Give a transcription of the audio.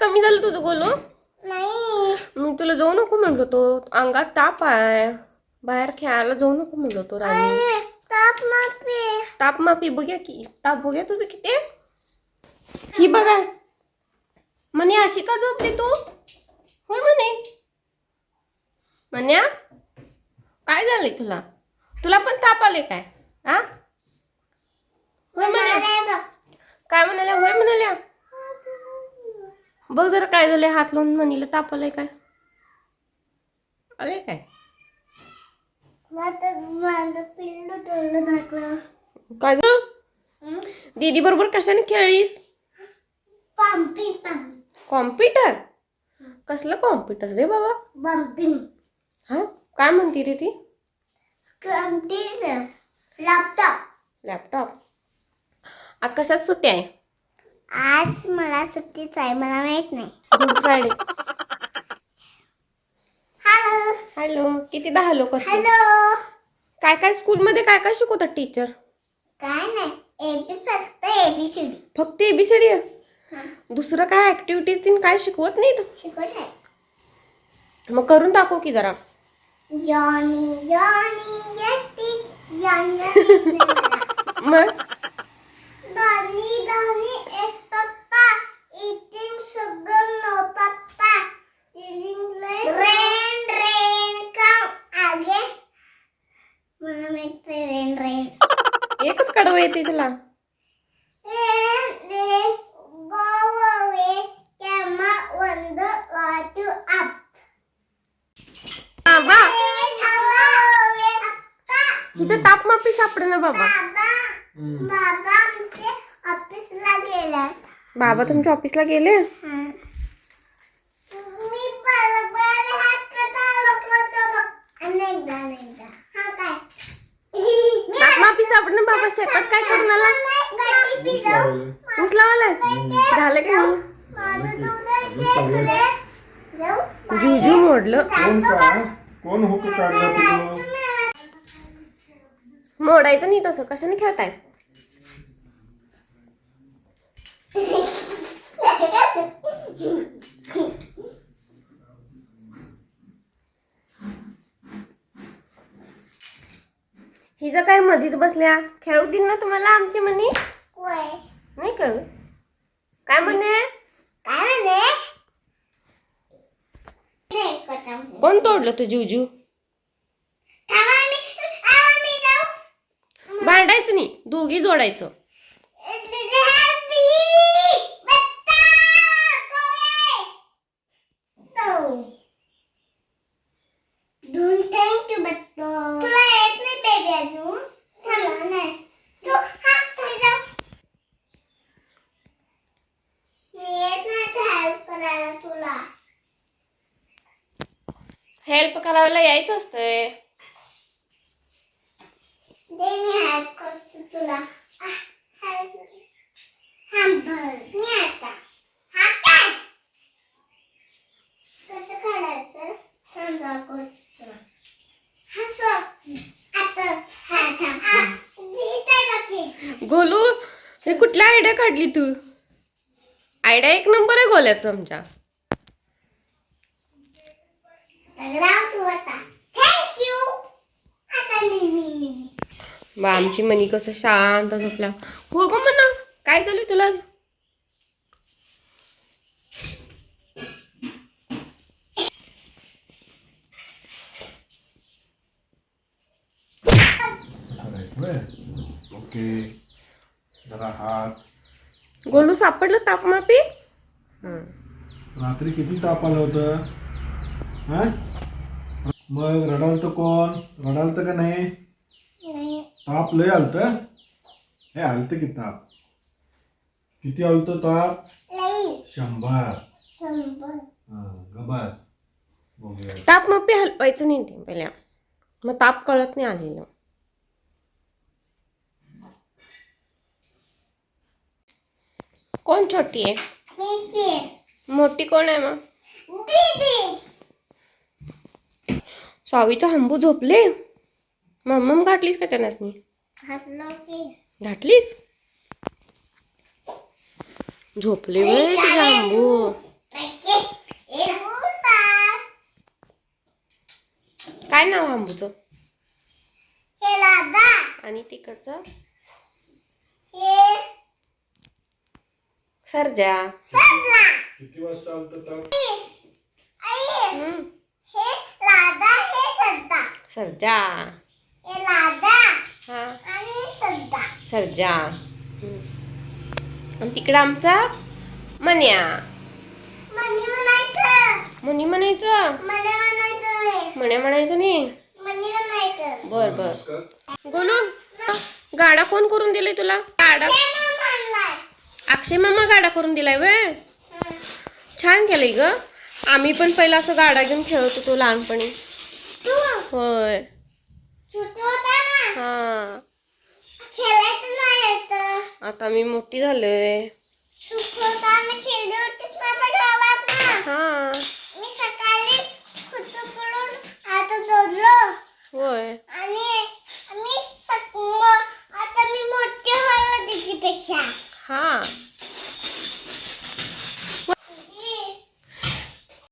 कमी झालं तुझं गोलू नाही. मी तुला जाऊ नको म्हणलो तो अंगात ताप आहे. बाहेर खेळायला जाऊ नको म्हणलो तो राणी. ताप मापी ताप मापी बघूया की. ताप बघूया तुझं किती? ही बघा. म्हणे अशी का झोपली तू? होय म्हणे म्हण्या काय झालंय तुला? तुला पण ताप आले काय? हा होय म्हणे काय म्हणाल्या? होय म्हणाल्या? बघ जरा काय झालंय हात लावून म्हणीला ताप आलाय काय? आले काय काय झालं? दीदी बरोबर कशाने खेळलीस? कॉम्प्युटर कसलं कॉम्प्युटर रे बाबा? बम्पिंग हा? काय म्हणते रे ती? लॅपटॉप लॅपटॉप आज कशात सुट्टी आहे? आज मला सुट्टीच आहे मला माहीत नाही. गुड फ्रायडे हॅलो हॅलो किती दहा लोक हॅलो काय काय स्कूलमध्ये काय काय शिकवतात टीचर काय नाही एबी फक्त एबीसीडी फक्त एबीसीडी दुसरं काय ऍक्टिव्हिटीज तीन काय शिकवत नाहीत? शिकवत आहे मग करून दाखव की जरा. जॉनी जॉनी जस्टिस जॉनी मग? Away Papa. इथं तापमापी सापडे ना बाबा. बाबा बाबा आमचे ऑफिसला गेल्यात बाबा तुमच्या ऑफिसला गेले मी बरोबर हात कसा लपवतो बघ अनेकदा अनेकदा हा काय तापमापी सापडे बाबा शेतात काय करून आला? ऊस लावायला? झालं का? जुजू मोडलं कोण का कोण हुक काढला तुझं मोडायचं नाही तसं. कशाने खेळताय? हिचं काय मधीच बसल्या? खेळू दिन ना तुम्हाला आमची म्हणी? होय. नाही कळू काय म्हणे? काय म्हणे? नाही कथा. कोण तोडलं तू थांबा जाऊ. भांडायचं नाही. दोघी जोडायचं हॅपी बत्ता कोळे तो दोन थँक्यू बत्तो तुला येत नाही बेबी अजून थांबा नाही तू हा खाली जा मी येत नाही हेल्प करायला तुला हेल्प करायला यायचं असतंय दे मी हेल्प करतो तुला हेल्प हंबल मी आता हा काय कसं काढायचं समजा तुला हा सो आता हा थांब हा इथे बाकी गोलू हे कुठल्या आयडिया काढली तू? आयडिया एक नंबर आहे गोल्याचं आमच्या लाव तू आता थँक्यू आता मी मी मी बा आमची मनी कसं शांत झोपला हो ग म्हणा काय चालू तुला? ओके. जरा हात. गोलू सापडलं तापमापी रात्री किती ताप आलं होतं? हा? मग रडालत कोण? रडालत का नाही? नाही. ताप लय आलत? हे आलत की ताप? किती आलत ताप? लई. शंभर. शंभर. हा, गबास. बघूया. तापमापी हलवायचं नाही ते पहिल्या मग ताप कळत नाही आलेलं. कोण छोटी आहे? मोठी कोण आहे मग? दीदी. सावीचा हंबू झोपले? मम्मम घातलीस का त्यांनासनी? घातलीस? झोपले वय तुझा हंबू. काय नाव आंबूच आणि तिकडचं? सरजा. किती वाजता सरजा. सरजा. आणि तिकडं आमचा मन्या. मनी म्हणायचं? म्हण्या म्हणायचं नाही बर बर. गोलू गाडा कोण करून दिलाय तुला? गाडा अक्षय मामा गाडा करून दिलाय वेळ छान केलंय ग. आम्ही पण पहिला असं गाडा घेऊन खेळत होतो लहानपणी. होय. हा. आता. मी मोठी झालोय. हा. होय.